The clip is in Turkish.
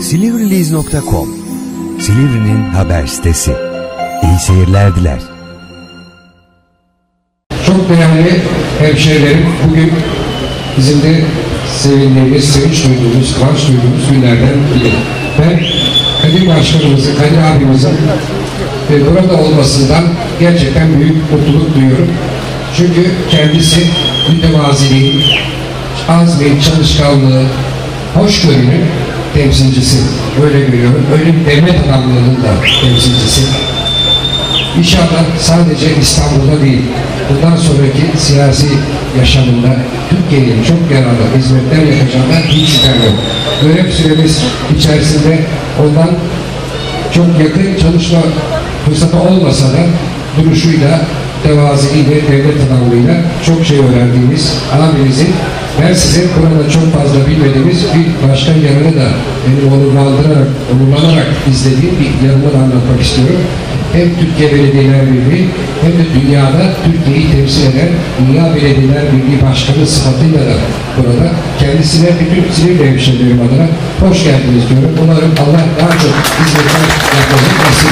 Silivrileyiz.com Silivri'nin haber sitesi. İyi seyirler diler. Çok değerli hemşehrilerim, bugün bizim de sevindiğimiz, sevinç duyduğumuz, kıvanç duyduğumuz günlerden biri. Ben Kadir Başkanımızın, Kadir abimizin e, burada olmasından gerçekten büyük mutluluk duyuyorum. Çünkü kendisi mütevaziliğin, azmin, çalışkanlığı, hoşgörünün temsilcisi. Böyle görüyorum. Bir devlet adamlığının da temsilcisi. İnşallah sadece İstanbul'da değil, bundan sonraki siyasi yaşamında Türkiye'nin çok yararlı hizmetler yapacağından hiç şüphem yok. Görev süremiz içerisinde ondan çok yakın çalışma fırsatı olmasa da duruşuyla, tevaziliyle, devlet adamlığıyla çok şey öğrendiğimiz abimizin ben sizin burada çok fazla bilmediğimiz bir başka yanını da benim onurlandırarak, onurlanarak izlediğim bir yanını anlatmak istiyorum. Hem Türkiye Belediyeler Birliği hem de dünyada Türkiye'yi temsil eden Dünya Belediyeler Birliği Başkanı sıfatıyla da burada kendisine bütün Silivri hemşehrilerim adına hoş geldiniz diyorum. Umarım Allah daha çok hizmetler yapmayı nasip.